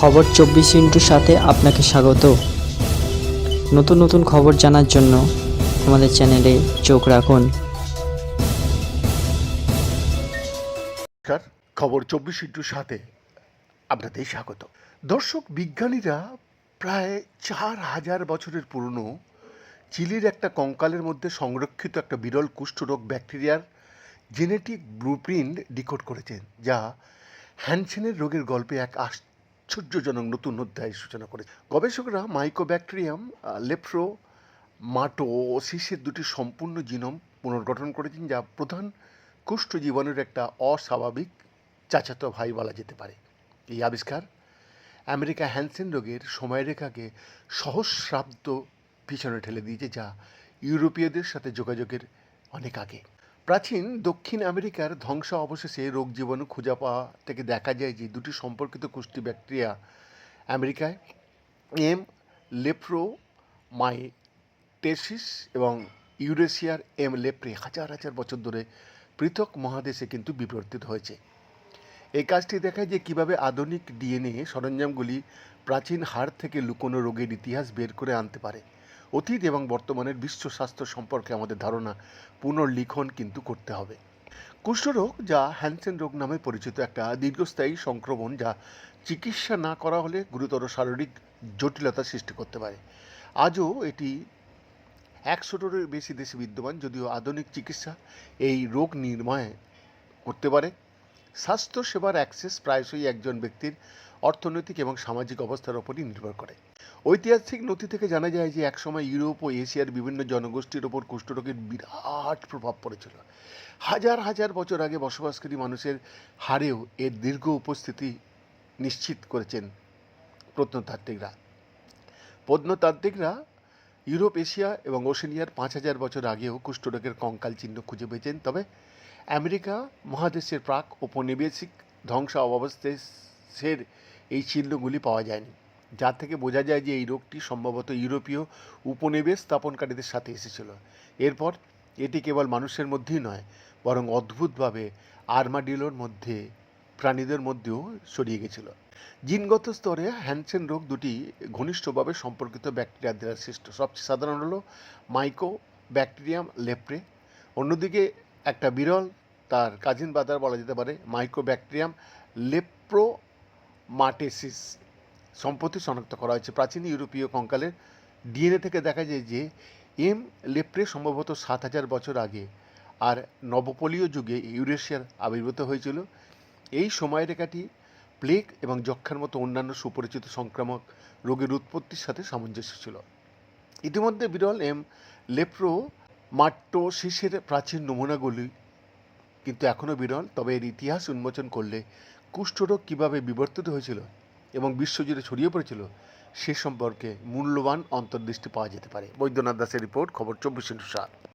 খবর চব্বিশ ইন্টুর সাথে আপনাকে স্বাগত। নতুন নতুন খবর জানার জন্য আমাদের চ্যানেলে চোখ রাখুন। নমস্কার, খবর চব্বিশ ইন্টুর সাথে আপনাদের স্বাগত। দর্শক, বিজ্ঞানীরা প্রায় চার হাজার বছরের পুরনো চিলির একটা কঙ্কালের মধ্যে সংরক্ষিত একটা বিরল কুষ্ঠরোগ ব্যাকটেরিয়ার জেনেটিক ব্লুপ্রিন্ট ডিকোড করেছেন, যা হ্যানসেনের রোগের গল্পে এক আশ্চর্যজনক নতুন অধ্যায়ের সূচনা করেছে গবেষকরা মাইকোব্যাকটেরিয়াম লেপ্রো মাটোসিসের দুটি সম্পূর্ণ জিনোম পুনর্গঠন করেছেন, যা প্রধান কুষ্ঠ জীবনের একটা অস্বাভাবিক চাচাতো ভাই বলা যেতে পারে। এই আবিষ্কার আমেরিকা হ্যানসেন রোগের সময়রেখাকে সহস্রাব্দ পিছনে ঠেলে দিয়েছে, যা ইউরোপীয়দের সাথে যোগাযোগের অনেক আগে। প্রাচীন দক্ষিণ আমেরিকার ধ্বংস অবশেষে রোগ জীবাণু খুঁজে পাওয়া থেকে দেখা যায় যে দুটি সম্পর্কিত কুষ্টি ব্যাকটেরিয়া আমেরিকায়, এম. লেপ্রো মাইটেসিস এবং ইউরেশিয়ার এম. লেপ্রে, হাজার হাজার বছর ধরে পৃথক মহাদেশে কিন্তু বিবর্তিত হয়েছে। এই কাজটি দেখায় যে কীভাবে আধুনিক ডিএনএ সরঞ্জামগুলি প্রাচীন হাড় থেকে লুকোনো রোগের ইতিহাস বের করে আনতে পারে। অতীত এবং বর্তমানের বিশ্ব স্বাস্থ্য সম্পর্কে আমাদের ধারণা পুনর্লিখন কিন্তু করতে হবে। কুষ্ঠরোগ, যা হ্যানসেন রোগ নামে পরিচিত একটা দীর্ঘস্থায়ী সংক্রমণ, যা চিকিৎসা না করা হলে গুরুতর শারীরিক জটিলতা সৃষ্টি করতে পারে। আজও এটি একশোটারও বেশি দেশে বিদ্যমান, যদিও আধুনিক চিকিৎসা এই রোগ নির্ময় করতে পারে। স্বাস্থ্য সেবার অ্যাক্সেস প্রায়শই একজন ব্যক্তির অর্থনৈতিক এবং সামাজিক অবস্থার ওপরই নির্ভর করে। ঐতিহাসিক নথি থেকে জানা যায় যে, একসময় ইউরোপ ও এশিয়ার বিভিন্ন জনগোষ্ঠীর ওপর কুষ্ঠরোগের বিরাট প্রভাব পড়েছিল। হাজার হাজার বছর আগে বসবাসকারী মানুষের হারেও এর দীর্ঘ উপস্থিতি নিশ্চিত করেছেন প্রত্নতাত্ত্বিকরা। প্রত্নতাত্ত্বিকরা ইউরোপ, এশিয়া এবং ওশেনিয়ার পাঁচ হাজার বছর আগেও কুষ্ঠরোগের কঙ্কাল চিহ্ন খুঁজে পেয়েছেন। তবে আমেরিকা মহাদেশের প্রাক ঔপনিবেশিক ধ্বংস অবস্থের এই চিহ্নগুলি পাওয়া যায়নি। যার থেকে বোঝা যায় যে এই রোগটি সম্ভবত ইউরোপীয় উপনিবেশ স্থাপনকারীদের সাথে এসেছিল। এরপর এটি কেবল মানুষের মধ্যেই নয়, বরং অদ্ভুতভাবে আর্মাডিলোর মধ্যে, প্রাণীদের মধ্যেও ছড়িয়ে গেছিল। জিনগত স্তরে হ্যানসেন রোগ দুটি ঘনিষ্ঠভাবে সম্পর্কিত ব্যাকটেরিয়া দ্বারা সৃষ্ট। সবচেয়ে সাধারণ হলো মাইকো ব্যাকটেরিয়াম লেপ্রে। অন্যদিকে একটা বিরল, তার কাজিন বাদার বলা যেতে পারে মাইকো ব্যাকটেরিয়াম লেপ্রোমাটেসিস সম্পত্তি শনাক্ত করা হয়েছে। প্রাচীন ইউরোপীয় কঙ্কালের ডিএনএ থেকে দেখা যায় যে এম লেপ্রে সম্ভবত সাত হাজার বছর আগে আর নবপলীয় যুগে ইউরেশিয়ার আবির্ভূত হয়েছিল। এই সময়রেখাটি প্লেগ এবং যক্ষার মতো অন্যান্য সুপরিচিত সংক্রামক রোগের উৎপত্তির সাথে সামঞ্জস্য ছিল। ইতিমধ্যে বিরল এম লেপ্রো মাট্টোসিসের প্রাচীন নমুনাগুলি কিন্তু এখনও বিরল, তবে এর ইতিহাস উন্মোচন করলে কুষ্ঠরোগ কীভাবে বিবর্তিত হয়েছিল এবং বিশ্বজুড়ে ছড়িয়ে পড়েছিল, সে সম্পর্কে মূল্যবান অন্তর্দৃষ্টি পাওয়া যেতে পারে। বৈদ্যনাথ দাসের রিপোর্ট, খবর চব্বিশ ইন্টু সাত।